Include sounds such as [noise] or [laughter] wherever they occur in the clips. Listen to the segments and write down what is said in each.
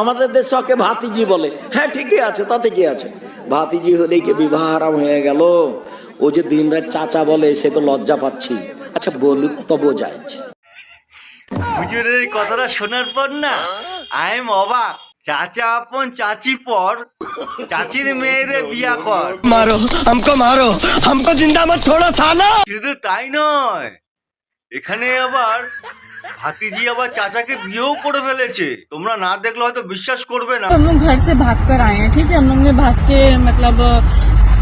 আমাদের দেশে ওকে ভাতিজি বলে। হ্যাঁ ঠিকই আছে তাতে কি আছে? ভাতিজি হলেই কি বিবাহ আরাম হয়ে গেল? ও যে দিন রাত চাচা বলে সে তো লজ্জা পাচ্ছি। আচ্ছা বলু তো বোঝাই হুজুরের এই কথাটা শোনার পর না আই এম অবাক চাচা আপন চাচি পর চাচির মেয়েদের বিয়া কর। মারো আমকো মারো আমকো জিন্দা মত ছোড়ো সালা শুধু তাই নয় এখানে আবার ভাতিজি আবার চাচাকে বিয়েও করে ফেলেছে তোমরা না দেখলে হয়তো বিশ্বাস করবে না हम लोग घर से भाग कर आए हैं ठीक है हम लोग ने भाग के मतलब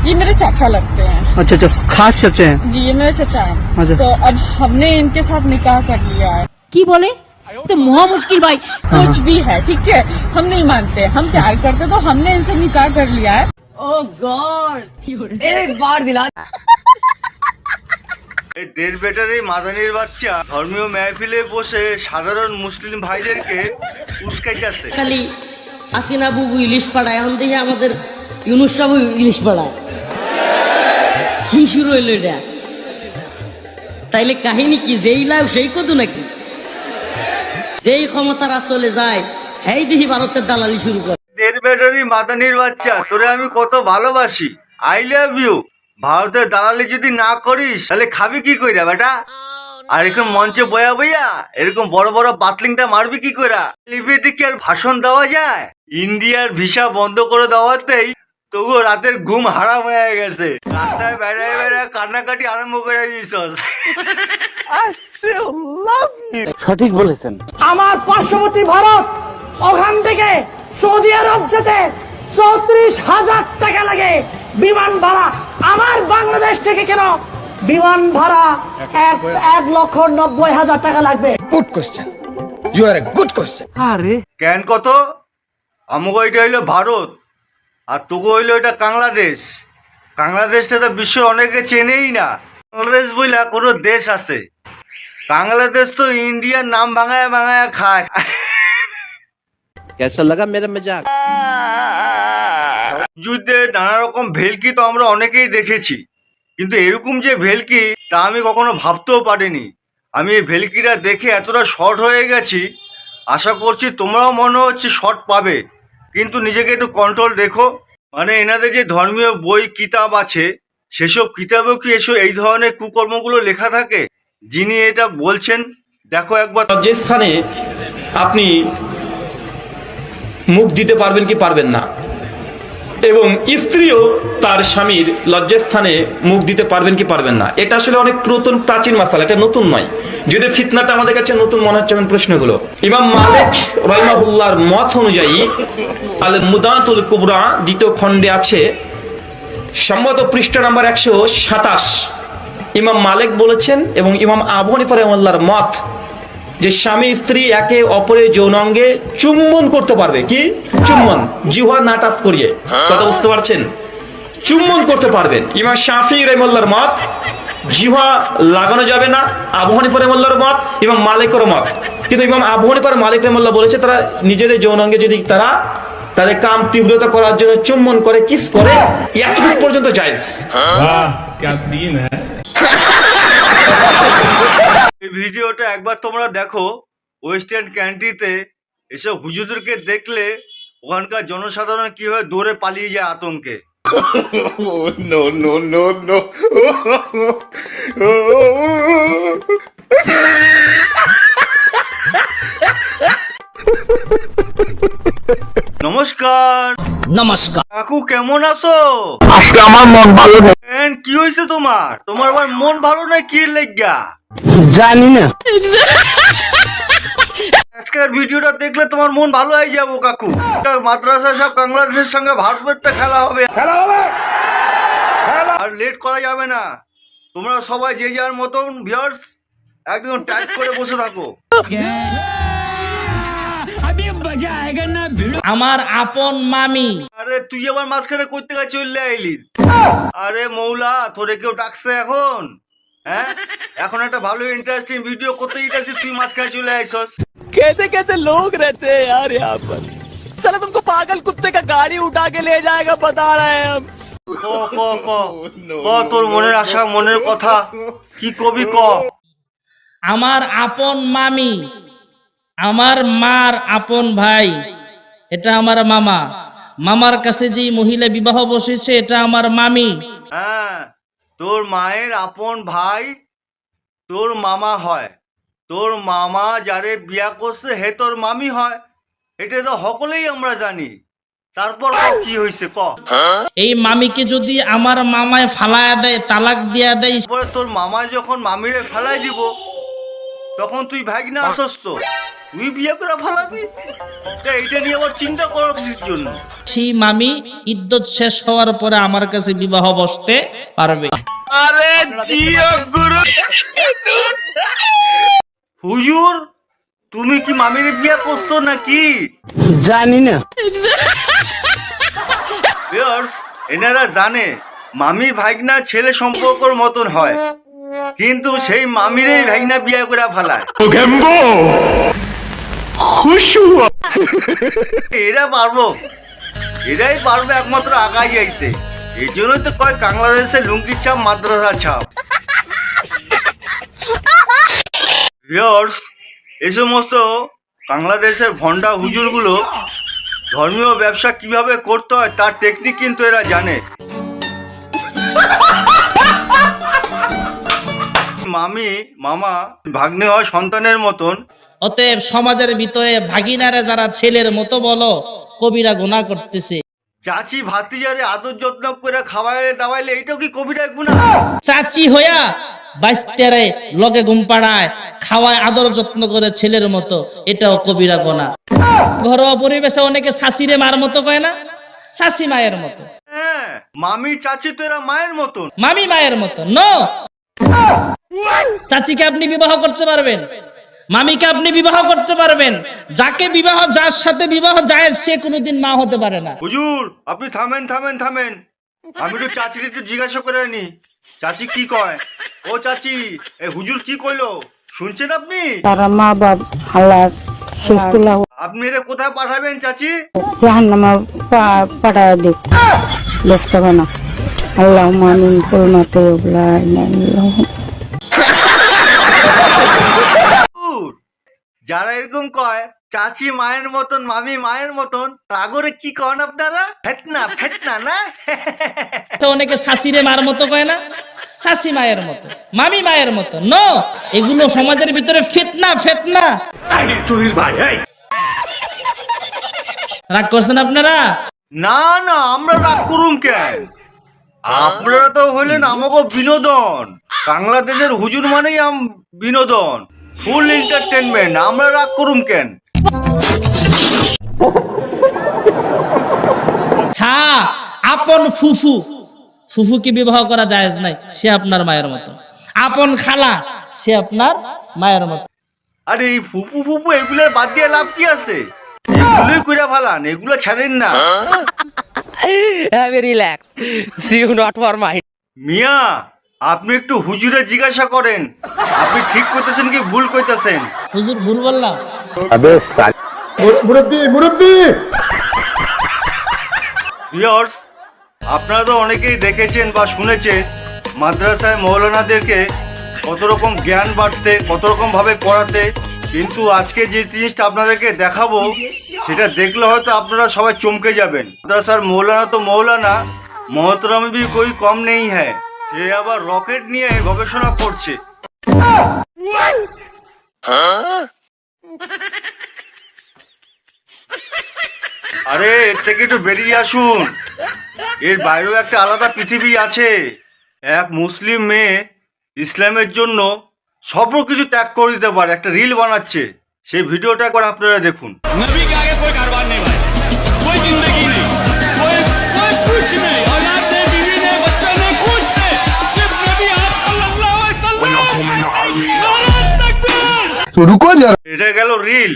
ये मेरे चाचा लगते हैं अच्छा अच्छा खास चाचा हैं जी ये मेरे चाचा हैं अच्छा। तो अब हमने इनके साथ निकाह कर लिया है কি বলে তো মহা মুশকিল ভাই कुछ भी है ठीक है हम नहीं मानते हम प्यार करते तो हमने इनसे निकाह कर लिया है এই দেড় বেটার এই মাদানির বাচ্চা ধর্মীয় মেহফিলে বসে সাধারণ মুসলিম ভাইদেরকে উস্কাইতেছে। খালি আসিনা বুবু ইলিশ পাড়ায় এখন দেখি আমাদের ইউনুস সাবু ইলিশ পাড়ায়। কি শুরু হইল এটা? তাইলে কাহিনী কি? যেই লাভ সেই কদু নাকি? যেই ক্ষমতার আসলে যায় এই দেখি ভারতের দালালি শুরু করে। দেড় বেটারই মাদানির বাচ্চা তোরে আমি কত ভালোবাসি। I love you. ভারতের দালালি যদি না করিস তাহলে খাবি কি কইরা বেটা? আর এরকম মঞ্চে বয়া বইয়া এরকম বড় বড় বাতলিংটা মারবি কি কইরা? কি আর ভাষণ দেওয়া যায়? ইন্ডিয়ার ভিসা বন্ধ করে দেওয়াতেই তবুও রাতের ঘুম হারাম হয়ে গেছে। রাস্তায় বেড়ায় বেড়ায় কান্নাকাটি আরম্ভ করে দিয়েছস। সঠিক বলেছেন। আমার পার্শ্ববর্তী ভারত ওখান থেকে সৌদি আরব যেতে চৌত্রিশ হাজার টাকা লাগে বিমান ভাড়া। আমার বাংলাদেশ থেকে কেন বিমান ভাড়া এক এক লক্ষ নব্বই হাজার টাকা লাগবে good question you are a good question আরে কেন কত আমগো এটা হইলো ভারত আর তোকে হইলো এটা বাংলাদেশ বাংলাদেশটা তো বিশ্ব অনেকে চেনেই না বাংলাদেশ বইলা কোনো দেশ আছে বাংলাদেশ তো ইন্ডিয়ার নাম ভাঙায় ভাঙায় খায় कैसा लगा मेरा मजाक যুদ্ধে নানা রকম ভেলকি তো আমরা অনেকেই দেখেছি। কিন্তু এরকম যে ভেলকি, তা আমি কখনো ভাবতেও পারিনি। আমি এই ভেলকিটা দেখে এতটা শর্ট হয়ে গেছি, আশা করছি তোমরাও মনে হচ্ছে শর্ট পাবে। কিন্তু নিজেকে একটু কন্ট্রোল রেখো। মানে এনাদের যে ধর্মীয় বই, কিতাব আছে, সেসব কিতাবেও কি এসব এই ধরনের কুকর্মগুলো লেখা থাকে? যিনি এটা বলছেন, দেখো একবার। যে স্থানে আপনি মুখ দিতে পারবেন কি পারবেন না? এবং স্ত্রীও তার স্বামীর লজ্জাস্থানে মুখ দিতে পারবেন কি পারবেন না। এটা আসলে অনেক পুরাতন, প্রাচীন মাসালা, এটা নতুন নয়। যদি ফিতনাটা আমাদের কাছে নতুন মনে হচ্ছে এখন প্রশ্নগুলো। ইমাম মালিক রহিমাহুল্লাহর মত অনুযায়ী আল মুদাতুল কুবরা দ্বিতীয় খণ্ডে আছে সম্মত পৃষ্ঠ নাম্বার একশো সাতাশ। ইমাম মালিক বলেছেন এবং ইমাম আবু হানিফা মত যে স্বামী স্ত্রী একে অপরের যৌনাঙ্গে চুম্বন করতে পারবে। কি? চুম্বন জিহ্বা না টাচ করিয়ে। কথা বুঝতে পারছেন? চুম্বন করতে পারবেন। ইমাম শাফি রহমাল্লাহর মত জিহ্বা লাগানো যাবে না আবু হানিফা রহমাল্লাহর মত এবং মালিকের মত। কিন্তু ইমাম আবু হানিফার মালিক রহমাল্লাহ বলেছে তারা নিজেদের যৌনাঙ্গে যদি তারা তাদের কাম তীব্রতা করার জন্য চুম্বন করে কিস করে এতটুকু পর্যন্ত জায়েজ। এই ভিডিওটা একবার তোমরা দেখো ওয়েস্টার্ন ক্যান্ট্রিতে এসব হুজুরদেরকে দেখলে ওখানকার জনসাধারণ কীভাবে দৌড়ে পালিয়ে যায় আতঙ্কে? নমস্কার। নমস্কার। কাকু কেমন আছো? আজকে আমার মন ভালো নেই। এন, কি হয়েছে তোমার? তোমার আবার মন ভালো না কি লেগা জানি না। আজকের ভিডিওটা দেখলে তোমার মন ভালো হয়ে যাব কাকু। মাদ্রাসা সব বাংলাদেশের সঙ্গে ভারতেরটা খেলা হবে। খেলা হবে! আর লেট করা যাবে না। তোমরা সবাই যে যার মতন ভিউয়ার্স একদম টাইট করে বসে থাকো। আমার আপন মামি। আরে তুই আবার মাঝখানে করতে গেছে চললে আইলি। আরে মৌলা তোরে কেউ ডাকছে এখন? হ্যাঁ এখন একটা ভালো ইন্টারেস্টিং ভিডিও করতে যেতেছিস তুই মাঝখানে চলে আইসস कैसे कैसे लोग रहते हैं यार यहाँ पर चलो तुमको पागल कुत्ते का गाड़ी उठा के ले जाएगा बता रहे हैं हम ক ক ক ক তোর মনের আশা মনের কথা কি কবি ক আমার আপন মামি আমার মার আপন ভাই এটা আমার মামা মামার কাছে যেই মহিলা বিবাহ বসেছে এটা আমার মামি হ্যাঁ তোর মায়ের আপন ভাই তোর মামা হয়। তোর মামা যারে বিয়া করছে হে তোর মামি হয়। এটা তো সকলেই আমরা জানি। তারপর কি হয়েছে ক? এই মামিকে যদি আমার মামায় ফালায়া দেয় তালাক দিয়া দেয় তোর মামা যখন মামিরে ফেলাই দিব তখন তুই ভাগনা অসুস্থ তুই বিয়ে করে ফেলাবি? তা এইটা নিয়ে আবার চিন্তা করার জন্য? সেই মামি ইদ্যত শেষ হওয়ার পরে আমার কাছে বিবাহ বসতে পারবে। হুজুর তুমি কি মামির বিয়ে করছ নাকি? জানি না। এনারা জানে মামি ভাগনা ছেলে সম্পর্কর মতন হয়। কিন্তু সেই মামিরেই ভাগনা বিয়ে করে ফেলায়। এরা পারব এরাই পারবে একমাত্র আগাই যাইতে এই জন্যই তো কয় বাংলাদেশে লুঙ্গি ছাপ মাদ্রাসা ছাপ। ভিউয়ার্স, এই সমস্ত বাংলাদেশের ভন্ডা হুজুরগুলো ধর্মীয় ব্যবসা কীভাবে করতে হয় তার টেকনিক কিন্তু এরা জানে। মামি মামা ভাগ্নে হয় সন্তানের মতন অতএব সমাজের ভিতরে ভাগিনারে যারা ছেলের মতো বলো কবিরা গুণা করতেছে। চাচি ভাতিজারে আদর যত্ন করে খাওয়াইলে দাওয়াইলে এইটাও কি কবিরা গুণা চাচি হইয়া বাইস্তারে লগে ঘুম পাড়ায় খাওয়ায় আদর যত্ন করে ছেলের মতো এটাও কবিরা গোনা ঘরোয়া পরিবেশে অনেকে শাশিরে মার মতো কয় না? শাশি মায়ের মতো। হ্যাঁ মামি চাচি তো এরা মায়ের মতন। মামি মায়ের মতো নো! চাচিকে আপনি বিবাহ করতে পারবেন। মামিকে আপনি বিবাহ করতে পারবেন। যাকে বিবাহ যার সাথে বিবাহ যায় সে কোনোদিন মা হতে পারে না। হুজুর আপনি থামেন থামেন থামেন। আমি তো চাচির একটু জিজ্ঞাসা করে নি। চাচি কি কয়? ও চাচি এ হুজুর কি কইলো? শুনছেন আপনি? তারা মা বাপ আল্লাহ শেষ তুলা আপনি এটা কোথায় পাঠাবেন চাচি? জাহান নামা পাঠায় দিক। ব্যস্ত না। আল্লাহ মামিন করুণাতে হুজুর, যারা এরকম কয় চাচি মায়ের মতন মামি মায়ের মতন তাগরে কি কন আপনারা? ফেতনা ফেতনা না? অনেকে শাশিরে মার মতো কয় না? শাশি মায়ের মতো মামি মায়ের মতো নো? এগুলো সমাজের ভিতরে ফিতনা ফিতনা। রাগ করছেন আপনারা? না না আমরা রাগ করুম কেন? আপনারা তো হইলেন আমাকে বিনোদন। বাংলাদেশের হুজুর মানেই আম বিনোদন। ফুল এন্টারটেনমেন্ট আমরা রাগ করুম কেন? হ্যাঁ আপন ফুফু। ফুফুকে বিবাহ করা জায়েজ নাই সে আপনার মায়ের মতো। আপন খালা সে আপনার মায়ের মতো। আরে এই ফুফু ফুপু এগুলোর বাদ দিয়ে লাভ কি আছে? এগুলোই কইরা ফালান এগুলো ছাড়েন না। Have relax see you not for my মিয়া আপনি একটু হুজুরে জিজ্ঞাসা করেন। আপনি ঠিক করতেছেন কি ভুল করতেছেন? হুজুর ভুল বললাম। আবে মুরব্বি মুরব্বি! ভিউয়ার্স আপনারা তো অনেকেই দেখেছেন বা শুনেছেন মাদ্রাসায় মৌলানাদেরকে কত রকম জ্ঞান বাড়তে কত রকমভাবে পড়াতে কিন্তু আজকে যে জিনিসটা আপনাদেরকে দেখাবো সেটা দেখলে হয়তো আপনারা সবাই চমকে যাবেন। মাদ্রাসার মৌলানা তো মৌলানা মহতরম কই কম নেই হ্যাঁ সে আবার রকেট নিয়ে গবেষণা করছে। আরে, এর থেকে একটু বেরিয়ে আসুন। এর বাইরেও একটা আলাদা পৃথিবী আছে। এক মুসলিম মেয়ে ইসলামের জন্য সব কিছু ত্যাগ করে দিতে পারে, একটা রিল বানাচ্ছে। সেই ভিডিওটা একবার আপনারা দেখুন। এটা গেল রিল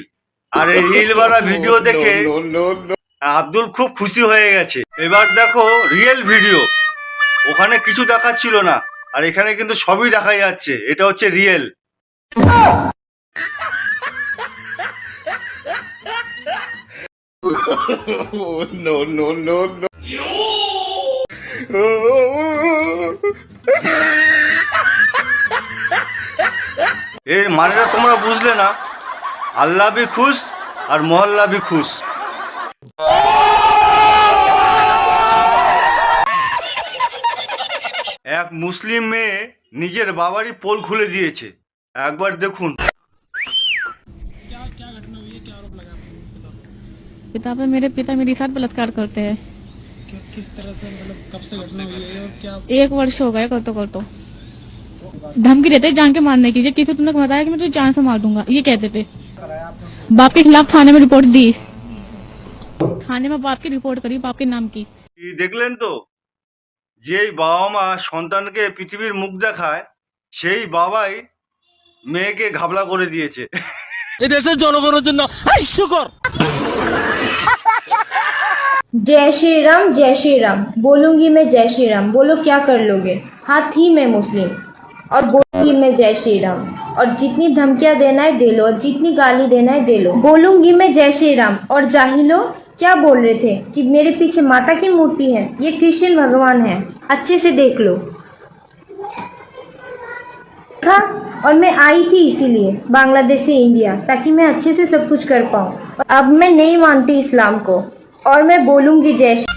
আর এই রিল বানা ভিডিও দেখে আব্দুল খুব খুশি হয়ে গেছে। এবার দেখো রিয়েল ভিডিও ওখানে কিছু দেখাচ্ছিল না। আর এখানে কিন্তু সবই দেখা যাচ্ছে। এটা হচ্ছে রিয়েল [laughs] এর মানেটা তোমরা বুঝলে না আল্লাহ বি খুশ আর মহল্লা বি খুশ এক মুসলিম মেয়ে নিজের বাবারই পোল খুলে দিয়েছে একবার দেখুন पिता पे मेरे पिता मेरे साथ बलात्कार करते हैं किस तरह से मतलब कब से घटना हुई है और क्या एक वर्ष हो गया कर तो कर तो धमकी देते जान के मारने की किसी तुमने बताया कि मैं तुझे जान से मार दूंगा ये कहते थे बाप के खिलाफ थाने में रिपोर्ट दी थाने में बाप की रिपोर्ट करी बाप के नाम की কি দেখলেন তো যেই বাবা মা সন্তানকে পৃথিবীর মুখ দেখায় সেই বাবাই মেয়েকে ঘাবলা করে দিয়েছে এই দেশের জনগণের জন্য হাস্যকর जय श्री राम जय श्री राम बोलूंगी मैं जय श्री राम बोलो क्या कर लोगे हाँ थी मैं मुस्लिम और बोलूँगी मैं जय श्री राम और जितनी धमकियाँ देना है दे लो, और जितनी गाली देना है दे लो। बोलूँगी मैं जय श्री राम और जाहिलो, क्या बोल रहे थे कि मेरे पीछे माता की मूर्ति है? ये क्रिश्चियन भगवान है। अच्छे से देख लो। देखा? और मैं आई थी इसीलिए, बांग्लादेश से इंडिया, ताकि मैं अच्छे से सब कुछ कर पाऊँ। अब मैं नहीं मानती इस्लाम को। और मैं बोलूँगी जय श्री